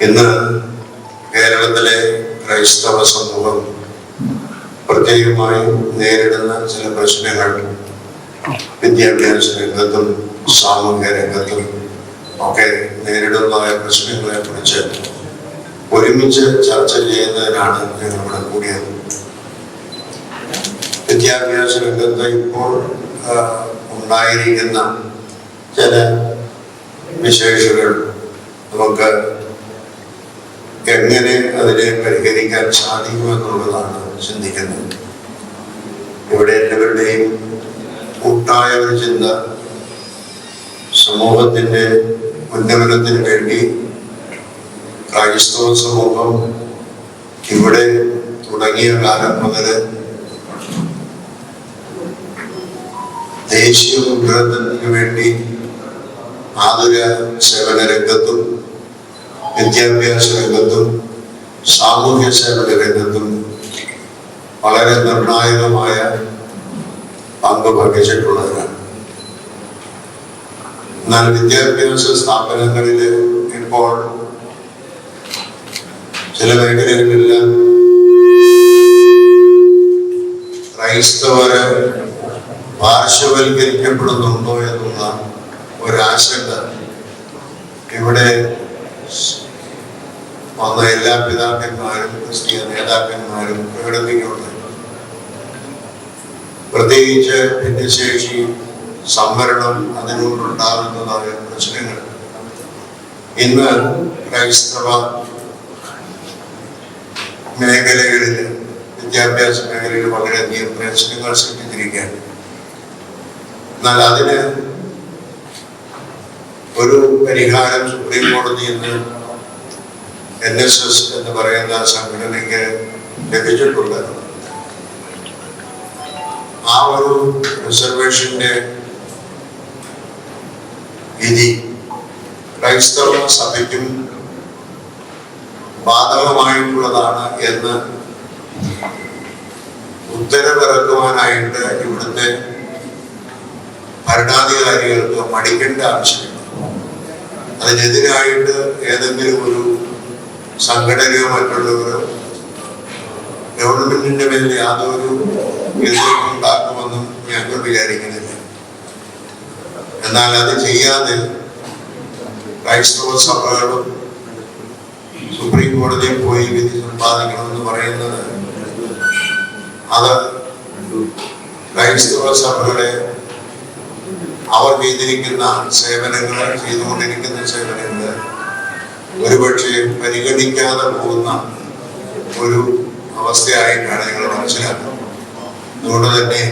ഇന്ന് കേരളത്തിലെ ക്രൈസ്തവ സമൂഹം പ്രത്യേകമായും നേരിടുന്ന ചില പ്രശ്നങ്ങൾ വിദ്യാഭ്യാസ രംഗത്തും സാമൂഹ്യ രംഗത്തും ഒക്കെ നേരിടുന്നതായ പ്രശ്നങ്ങളെ കുറിച്ച് ഒരുമിച്ച് ചർച്ച ചെയ്യുന്നതിനാണ് ഞങ്ങൾ ഇവിടെ കൂടിയത്. വിദ്യാഭ്യാസ രംഗത്ത് ഇപ്പോൾ ഉണ്ടായിരിക്കുന്ന ചില വിശേഷകൾ നമുക്ക് എങ്ങനെ അതിനെ പരിഹരിക്കാൻ സാധിക്കുമെന്നുള്ളതാണ് ചിന്തിക്കുന്നത്. ഇവിടെ എല്ലാവരുടെയും കൂട്ടായ ഒരു ചിന്ത സമൂഹത്തിന്റെ ഉന്നമനത്തിന് വേണ്ടി ക്രൈസ്തവ സമൂഹം ഇവിടെ തുടങ്ങിയ കാലം മുതൽ ദേശീയ ഉന്നമനത്തിന് വേണ്ടി ആതുര സേവന രംഗത്തും വിദ്യാഭ്യാസ രംഗത്തും സാമൂഹ്യ സേവന രംഗത്തും വളരെ നിർണായകമായ പങ്ക് വഹിച്ചിട്ടുള്ളവരാണ്. എന്നാൽ വിദ്യാഭ്യാസ സ്ഥാപനങ്ങളിൽ ഇപ്പോൾ ചില മേഖലകളിലെല്ലാം ക്രൈസ്തവരെ പാർശ്വവൽക്കരിക്കപ്പെടുന്നുണ്ടോ എന്നുള്ള ഒരാശങ്ക ഇവിടെ വന്ന എല്ലാ പിതാക്കന്മാരും ക്രിസ്തീയ നേതാക്കന്മാരും പ്രകടിപ്പിക്കുന്നുണ്ട് പ്രത്യേകിച്ച് ഭിന്നശേഷി സംവരണം അതിനോടുണ്ടാകുന്നതായ പ്രശ്നങ്ങൾ. ഇന്ന് ക്രൈസ്തവ മേഖലകളിൽ വിദ്യാഭ്യാസ മേഖലയിൽ വളരെയധികം പ്രശ്നങ്ങൾ സൃഷ്ടിച്ചിരിക്കുകയാണ്. എന്നാൽ അതിന് ഒരു പരിഹാരം സുപ്രീം കോടതി നിന്ന് എൻ എസ് എസ് എന്ന് പറയുന്ന സംഘടനയ്ക്ക് ലഭിച്ചിട്ടുണ്ട് ആ ഒരു റിസർവേഷന്റെ വിധി ക്രൈസ്തവ സഭയ്ക്കും ബാധകമായിട്ടുള്ളതാണ് എന്ന് ഉത്തരവിറക്കുവാനായിട്ട് ഇവിടുത്തെ ഭരണാധികാരികൾക്ക് മടിക്കേണ്ട ആവശ്യമില്ല. അതിനെതിരായിട്ട് ഏതെങ്കിലും ഒരു സംഘടനയോ മറ്റുള്ളവരോ ഗവൺമെന്റിന്റെ മേൽ യാതൊരു ഉണ്ടാക്കുമെന്നും ഞങ്ങൾ വിചാരിക്കുന്നില്ല. എന്നാൽ അത് ചെയ്യാതെ ക്രൈസ്തവ സഭകളും സുപ്രീം കോടതിയിൽ പോയി വിധി സമ്പാദിക്കണമെന്ന് പറയുന്നത് അത് ക്രൈസ്തവ സഭകളെ അവർ ചെയ്തിരിക്കുന്ന സേവനങ്ങൾ ചെയ്തുകൊണ്ടിരിക്കുന്ന സേവനങ്ങൾ ഒരുപക്ഷെ പരിഗണിക്കാതെ പോകുന്ന ഒരു അവസ്ഥയായിട്ടാണ് ഞങ്ങൾ മനസ്സിലാക്കുന്നത്. അതുകൊണ്ട് തന്നെ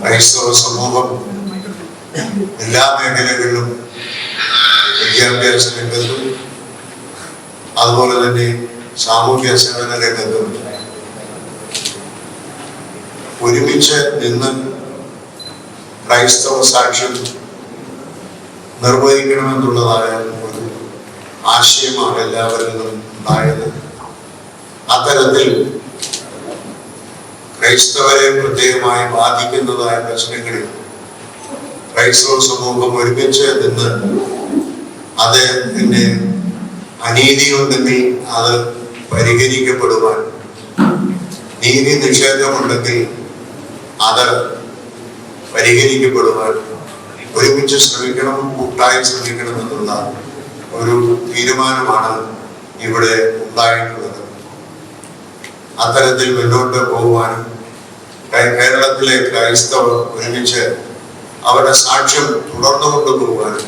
ക്രൈസ്തവ സമൂഹം എല്ലാ മേഖലകളിലും വിദ്യാഭ്യാസ രംഗത്തും അതുപോലെ തന്നെ സാമൂഹ്യ സേവന രംഗത്തും ഒരുമിച്ച് നിന്ന് ക്രൈസ്തവ സാക്ഷ്യം നിർവഹിക്കണമെന്നുള്ളതായ ഒരു ആശയമാണ് എല്ലാവരിലും ഉണ്ടായത്. അത്തരത്തിൽ ക്രൈസ്തവരെ പ്രത്യേകമായി ബാധിക്കുന്നതായ പ്രശ്നങ്ങളിൽ ക്രൈസ്തവ സമൂഹം ഒരുമിച്ച് നിന്ന് അത് അനീതി ഉണ്ടെങ്കിൽ അത് പരിഹരിക്കപ്പെടുവാൻ നീതി നിഷേധമുണ്ടെങ്കിൽ അത് പരിഹരിക്കപ്പെടുവാൻ ഒരുമിച്ച് ശ്രമിക്കണം കൂട്ടായി ശ്രമിക്കണം എന്നുള്ള ഒരു തീരുമാനമാണ് ഇവിടെ ഉണ്ടായിട്ടുള്ളത്. അത്തരത്തിൽ മുന്നോട്ട് പോകുവാനും കേരളത്തിലെ ക്രൈസ്തവർ ഒരുമിച്ച് അവരുടെ സാക്ഷ്യം തുടർന്നു കൊണ്ടുപോകാനും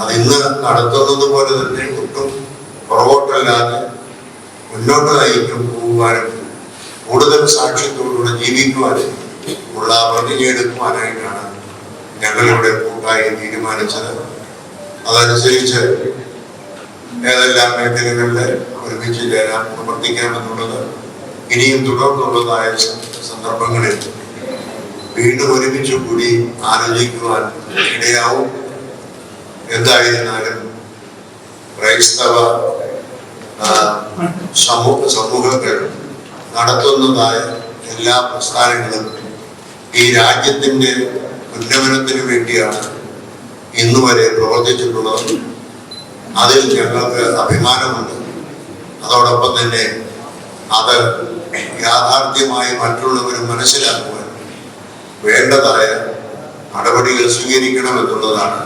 അത് ഇന്ന് നടത്തുന്നത് പോലെ തന്നെ ഒട്ടും പുറകോട്ടല്ലാതെ മുന്നോട്ട് നയിക്കും പോകുവാനും കൂടുതൽ സാക്ഷ്യത്തോടുകൂടെ ജീവിക്കുവാനും ഉള്ള പ്രതിജ്ഞയെടുക്കുവാനായിട്ടാണ് ഞങ്ങളിവിടെ കൂട്ടായി തീരുമാനിച്ചത്. അതനുസരിച്ച് ഏതെല്ലാം മേഖലകളിൽ ഒരുമിച്ച് ചേരാൻ പ്രവർത്തിക്കാമെന്നുള്ളത് ഇനിയും തുടർന്നുള്ളതായ സന്ദർഭങ്ങളിൽ വീണ്ടും ഒരുമിച്ച് കൂടി ആലോചിക്കുവാൻ ഇടയാവും. എന്തായിരുന്നാലും ക്രൈസ്തവ സമൂഹ സമൂഹങ്ങൾ നടത്തുന്നതായ എല്ലാ പ്രസ്ഥാനങ്ങളും ഈ രാജ്യത്തിന്റെ ഉന്നമനത്തിന് വേണ്ടിയാണ് ഇന്നുവരെ പ്രവർത്തിച്ചിട്ടുള്ളത് അതിൽ ഞങ്ങൾക്ക് അഭിമാനമുണ്ട്. അതോടൊപ്പം തന്നെ അത് യാഥാർത്ഥ്യമായി മറ്റുള്ളവർ മനസ്സിലാക്കുവാൻ വേണ്ടതായ നടപടികൾ സ്വീകരിക്കണമെന്നുള്ളതാണ്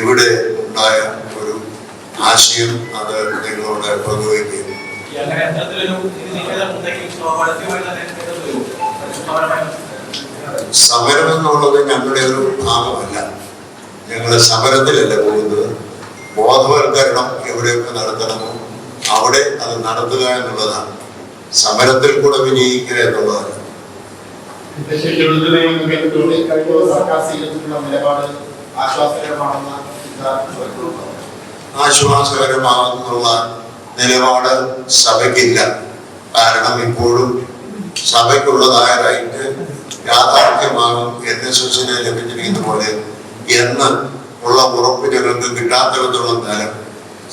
ഇവിടെ ഉണ്ടായ ഒരു ആശയം അത് നിങ്ങളോട് പങ്കുവയ്ക്കുന്നു സമരം എന്നുള്ളത് ഞങ്ങളുടെ ഒരു ഭാഗമല്ല. ഞങ്ങൾ സമരത്തിലല്ല പോകുന്നത്? ബോധവൽക്കരണം എവിടെയൊക്കെ നടത്തണമോ അവിടെ അത് നടത്തുക എന്നുള്ളതാണ്. സമരത്തിൽ കൂടെ വിജയിക്കുക എന്നുള്ളതാണ്. ആശ്വാസകരമാണെന്നുള്ള നിലപാട് സഭയ്ക്കില്ല. കാരണം ഇപ്പോഴും സഭയ്ക്കുള്ളതായ റൈറ്റ് യാഥാർത്ഥ്യമാകും എൻ എസ് എസിന് ലഭിച്ചിരിക്കുന്ന പോലെ എന്ന് ഉള്ള ഉറപ്പ് ഞങ്ങൾക്ക് കിട്ടാത്തിടത്തോളം കാലം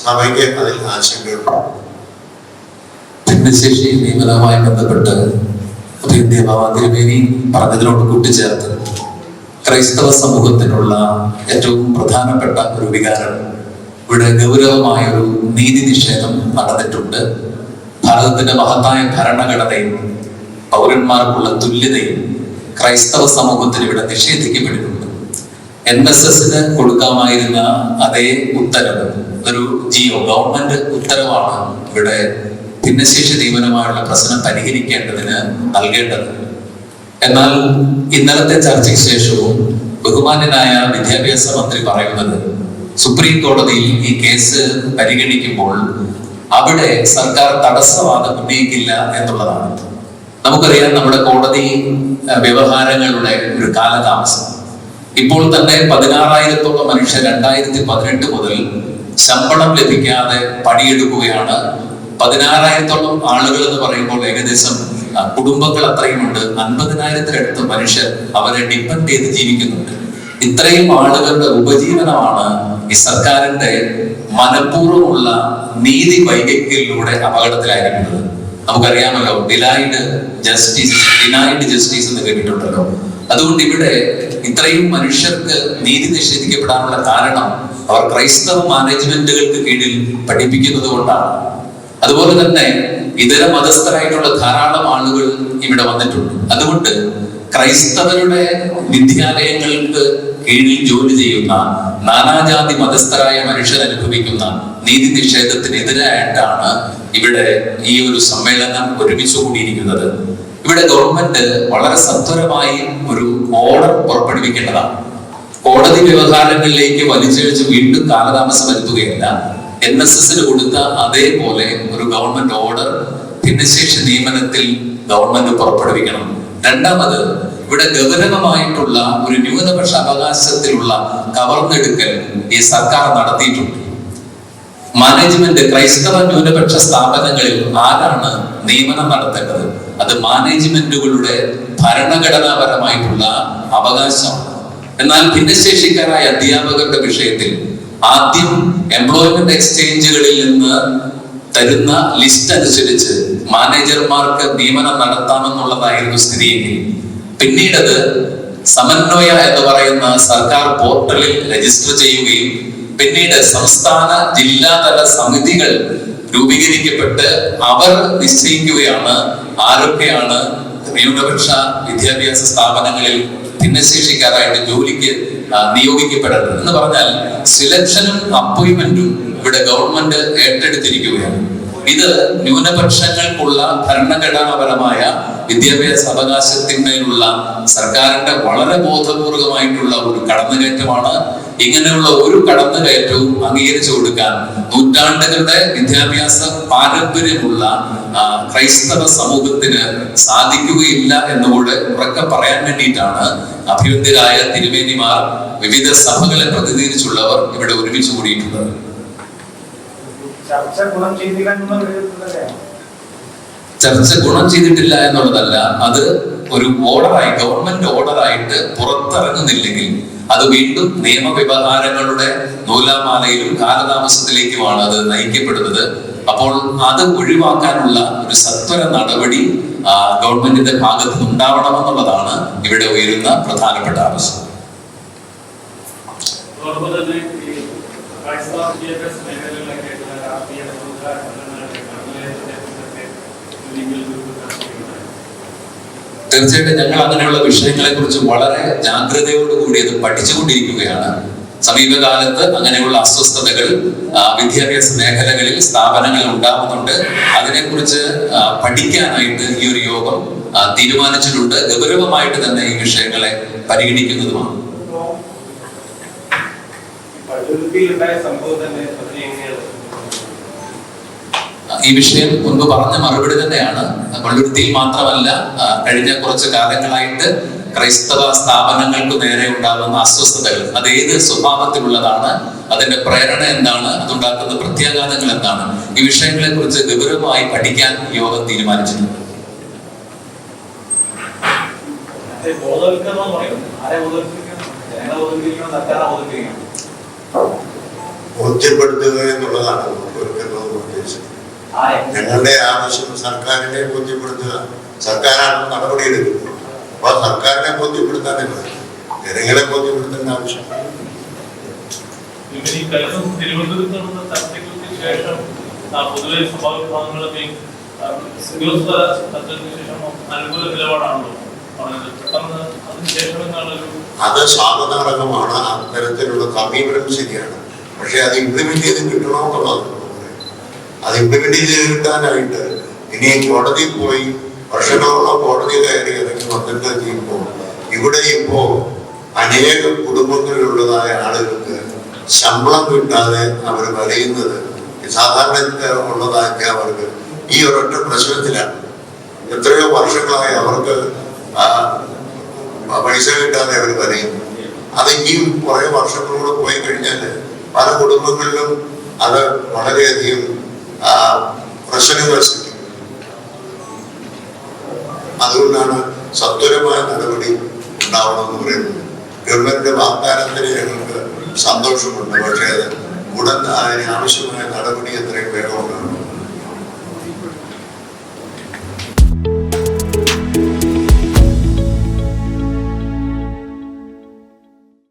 സഭയ്ക്ക് അതിൽ ആശങ്കയുണ്ട്. ഭിന്നശേഷി നിയമനവുമായി ബന്ധപ്പെട്ട് തിരുമേനി പറഞ്ഞതിനോട് കൂട്ടിച്ചേർത്ത് ക്രൈസ്തവ സമൂഹത്തിനുള്ള ഏറ്റവും പ്രധാനപ്പെട്ട ഒരു വികാരം ഇവിടെ ഗൗരവമായ ഒരു നീതി നിഷേധം നടന്നിട്ടുണ്ട്. ഭാരതത്തിന്റെ മഹത്തായ ഭരണഘടനയും പൗരന്മാർക്കുള്ള തുല്യതയും ക്രൈസ്തവ സമൂഹത്തിന് ഇവിടെ നിഷേധിക്കപ്പെട്ടിട്ടുണ്ട് എൻ എസ് എസിന് കൊടുക്കാമായിരുന്ന അതേ ഉത്തരവ്. ഒരു ജിയോ ഗവൺമെന്റ് ഉത്തരവാണ് ഇവിടെ ഭിന്നശേഷി നിയമനമായുള്ള പ്രശ്നം പരിഹരിക്കേണ്ടതിന് നൽകേണ്ടത്. എന്നാൽ ഇന്നലത്തെ ചർച്ചയ്ക്ക് ശേഷവും ബഹുമാന്യനായ വിദ്യാഭ്യാസ മന്ത്രി പറയുന്നത് സുപ്രീം കോടതിയിൽ ഈ കേസ് പരിഗണിക്കുമ്പോൾ അവിടെ സർക്കാർ തടസ്സവാദം ഉന്നയിക്കില്ല എന്നുള്ളതാണ്. നമുക്കറിയാം നമ്മുടെ കോടതി വ്യവഹാരങ്ങളുടെ ഒരു കാലതാമസം. ഇപ്പോൾ തന്നെ പതിനാറായിരത്തോളം മനുഷ്യർ രണ്ടായിരത്തി പതിനെട്ട് മുതൽ ശമ്പളം ലഭിക്കാതെ പണിയെടുക്കുകയാണ്. പതിനാറായിരത്തോളം ആളുകൾ എന്ന് പറയുമ്പോൾ ഏകദേശം കുടുംബങ്ങൾ അത്രയുമുണ്ട്. അൻപതിനായിരത്തിനടുത്ത് മനുഷ്യർ അവരെ ഡിപ്പെൻഡ് ചെയ്ത് ജീവിക്കുന്നുണ്ട്. ഇത്രയും ആളുകളുടെ ഉപജീവനമാണ് ഈ സർക്കാരിന്റെ മനഃപൂർവമുള്ള നീതി വൈകല്യത്തിലൂടെ അപകടത്തിലായിരിക്കുന്നത്. നമുക്കറിയാമല്ലോ ഡിലൈഡ് ജസ്റ്റിസ് ഡിനൈഡ് ജസ്റ്റിസ് എന്ന് കേട്ടിട്ടുണ്ടല്ലോ. അതുകൊണ്ട് ഇവിടെ ഇത്രയും മനുഷ്യർക്ക് നീതി നിഷേധിക്കപ്പെടാനുള്ള കാരണം അവർ ക്രൈസ്തവ മാനേജ്മെന്റുകൾക്ക് കീഴിൽ പഠിപ്പിക്കുന്നത് കൊണ്ടാണ്. അതുപോലെ തന്നെ ഇതര മതസ്ഥരായിട്ടുള്ള ധാരാളം ആളുകൾ ഇവിടെ വന്നിട്ടുണ്ട്. അതുകൊണ്ട് ക്രൈസ്തവരുടെ വിദ്യാലയങ്ങൾക്ക് കീഴിൽ ജോലി ചെയ്യുന്ന നാനാജാതി മതസ്ഥരായ മനുഷ്യർ അനുഭവിക്കുന്ന നീതി നിഷേധത്തിനെതിരായിട്ടാണ് ഇവിടെ ഈ ഒരു സമ്മേളനം ഒരുമിച്ച് കൂടിയിരിക്കുന്നത്. ഇവിടെ ഗവൺമെന്റ് വളരെ സത്വരമായി ഒരു ഓർഡർ പുറപ്പെടുവിക്കേണ്ടതാണ്. കോടതി വ്യവഹാരങ്ങളിലേക്ക് വലിച്ചിഴച്ച് വീണ്ടും കാലതാമസം വരുത്തുകയല്ല. എൻ എസ് എസിന് കൊടുത്ത അതേപോലെ ഒരു ഗവൺമെന്റ് ഓർഡർ ഭിന്നശേഷി നിയമനത്തിൽ ഗവൺമെന്റ് പുറപ്പെടുവിക്കണം. രണ്ടാമത് ഇവിടെ ഗൗരവമായിട്ടുള്ള ഒരു ന്യൂനപക്ഷ അവകാശത്തിലുള്ള കവർന്നെടുക്കൽ ഈ സർക്കാർ നടത്തിയിട്ടുണ്ട്. മാനേജ്മെന്റ് ക്രൈസ്തവ ന്യൂനപക്ഷ സ്ഥാപനങ്ങളിൽ ആരാണ് നിയമനം നടത്തേണ്ടത്? അത് മാനേജ്മെന്റുകളുടെ ഭരണഘടനാപരമായിട്ടുള്ള അവകാശമാണ് എന്നാൽ ഭിന്നശേഷിക്കാരായ അധ്യാപകരുടെ വിഷയത്തിൽ ആദ്യം എംപ്ലോയ്മെന്റ് എക്സ്ചേഞ്ചുകളിൽ നിന്ന് തരുന്ന ലിസ്റ്റ് അനുസരിച്ച് മാനേജർമാർക്ക് നിയമനം നടത്താമെന്നുള്ളതായിരുന്നു സ്ഥിതിയെങ്കിൽ പിന്നീടത് സമന്വയ എന്ന് പറയുന്ന സർക്കാർ പോർട്ടലിൽ രജിസ്റ്റർ ചെയ്യുകയും പിന്നീട് സംസ്ഥാന ജില്ലാതല സമിതികൾ രൂപീകരിക്കപ്പെട്ട് അവർ നിശ്ചയിക്കുകയാണ്. ആരൊക്കെയാണ് ന്യൂനപക്ഷ വിദ്യാഭ്യാസ സ്ഥാപനങ്ങളിൽ ഭിന്നശേഷിക്കാരായിട്ട് ജോലിക്ക് നിയോഗിക്കപ്പെടേണ്ടത്? എന്ന് പറഞ്ഞാൽ സിലക്ഷനും അപ്പോയിന്റ്മെന്റും ഇവിടെ ഗവൺമെന്റ് ഏറ്റെടുത്തിരിക്കുകയാണ്. ഇത് ന്യൂനപക്ഷങ്ങൾക്കുള്ള ഭരണഘടനാപരമായ വിദ്യാഭ്യാസ അവകാശത്തിന്മേലുള്ള സർക്കാരിന്റെ വളരെ ബോധപൂർവമായിട്ടുള്ള ഒരു കടന്നുകയറ്റമാണ്. ഇങ്ങനെയുള്ള ഒരു കടന്നുകയറ്റവും അംഗീകരിച്ചു കൊടുക്കാൻ നൂറ്റാണ്ടുകളുടെ വിദ്യാഭ്യാസ പാരമ്പര്യമുള്ള ക്രൈസ്തവ സമൂഹത്തിന് സാധിക്കുകയില്ല എന്നുകൂടെ ഉറക്കെ പറയാൻ വേണ്ടിയിട്ടാണ് അഭ്യന്തരായ തിരുമേനിമാർ വിവിധ സഭകളെ പ്രതിനിധീകരിച്ചുള്ളവർ ഇവിടെ ഒരുമിച്ച് കൂടിയിട്ടുള്ളത്. ചർച്ച ഗുണം ചെയ്തിട്ടില്ല എന്നുള്ളതല്ല. അത് ഒരു ഓർഡറായി ഗവൺമെന്റ് ഓർഡറായിട്ട് പുറത്തിറങ്ങുന്നില്ലെങ്കിൽ അത് വീണ്ടും നിയമവ്യവഹാരങ്ങളുടെ നൂലാമാലയിലും കാലതാമസത്തിലേക്കുമാണ് അത് നയിക്കപ്പെടുന്നത്. അപ്പോൾ അത് ഒഴിവാക്കാനുള്ള ഒരു സത്വര നടപടി ഗവൺമെന്റിന്റെ ഭാഗത്ത് ഉണ്ടാവണമെന്നുള്ളതാണ് ഇവിടെ ഉയരുന്ന പ്രധാനപ്പെട്ട ആവശ്യം. അതോടൊപ്പം തന്നെ ഈ ക്രൈസ്തവ വിദ്യാഭ്യാസ മേഖലയിലുള്ള തീർച്ചയായിട്ടും ഞങ്ങൾ അങ്ങനെയുള്ള വിഷയങ്ങളെ കുറിച്ച് വളരെ ജാഗ്രതയോടുകൂടി അത് പഠിച്ചുകൊണ്ടിരിക്കുകയാണ്. സമീപകാലത്ത് അങ്ങനെയുള്ള അസ്വസ്ഥതകൾ വിദ്യാഭ്യാസ മേഖലകളിൽ സ്ഥാപനങ്ങളിൽ ഉണ്ടാകുന്നുണ്ട്. അതിനെക്കുറിച്ച് പഠിക്കാനായിട്ട് ഈ ഒരു യോഗം തീരുമാനിച്ചിട്ടുണ്ട്. ഗൗരവമായിട്ട് തന്നെ ഈ വിഷയങ്ങളെ പരിഗണിക്കുന്നതുമാണ്. ഈ വിഷയം മുൻപ് പറഞ്ഞ മറുപടി തന്നെയാണ്. പള്ളുരുത്തിയിൽ മാത്രമല്ല കഴിഞ്ഞ കുറച്ച് കാലങ്ങളായിട്ട് ക്രൈസ്തവ സ്ഥാപനങ്ങൾക്ക് നേരെ ഉണ്ടാകുന്ന അസ്വസ്ഥതകൾ അത് ഏത് സ്വഭാവത്തിലുള്ളതാണ് അതിന്റെ പ്രേരണ എന്താണ് അതുണ്ടാക്കുന്ന പ്രത്യാഘാതങ്ങൾ എന്താണ്? ഈ വിഷയങ്ങളെ കുറിച്ച് ഗൗരവമായി പഠിക്കാൻ യോഗം തീരുമാനിച്ചിട്ടുണ്ട്. ബോധ്യപ്പെടുത്തുക എന്നുള്ളതാണ് ഞങ്ങളുടെ ആവശ്യം സർക്കാരിനെ ബോധ്യപ്പെടുത്തുക സർക്കാരാണ് നടപടിയെടുക്കുന്നത് അപ്പൊ സർക്കാരിനെ ബോധ്യപ്പെടുത്താനില്ല ജനങ്ങളെ ബോധ്യപ്പെടുത്തേണ്ട ആവശ്യം. ശേഷം പൊതുവെ സ്വഭാവ ഉദ്യോഗസ്ഥ ശേഷം അനുകൂല നിലപാടാണല്ലോ അത് സ്വാഗതാർഹമാണ് അത്തരത്തിലുള്ള സമീപനം ശരിയാണ്. പക്ഷെ അത് ഇംപ്ലിമെന്റ് ചെയ്ത് കിട്ടണമെന്നുള്ളത് അത് ഇംപ്ലിമെന്റ് ചെയ്ത് കിട്ടാനായിട്ട് ഇനി കോടതി പോയി വർഷങ്ങളോളം കോടതി കയറി ഇറങ്ങി വന്നിട്ട് ചെയ്യുമ്പോൾ ഇവിടെ ഇപ്പോ അനേക കുടുംബങ്ങളിലുള്ളതായ ആളുകൾക്ക് ശമ്പളം കിട്ടാതെ അവർ വരയുന്നത് സാധാരണ ഉള്ളതാക്കി അവർക്ക് ഈ ഒരൊറ്റ പ്രശ്നത്തിലാണ്. എത്രയോ വർഷങ്ങളായി അവർക്ക് പൈസ കിട്ടാതെ അവർ വരയുന്നു അത് ഇനിയും കുറെ വർഷങ്ങളോട് പോയി കഴിഞ്ഞാൽ പല കുടുംബങ്ങളിലും അത് വളരെയധികം പ്രശ്നങ്ങൾ സൃഷ്ടിക്കും അതുകൊണ്ടാണ് സത്വരമായ നടപടി ഉണ്ടാവണമെന്ന് പറയുന്നത്. ഗവൺമെന്റിന്റെ വാഗ്ദാനത്തിന് ഞങ്ങൾക്ക് സന്തോഷമുണ്ട്. പക്ഷേ അത് ഉടൻ അതിന് ആവശ്യമായ നടപടി എത്രയും ഉണ്ടാകണം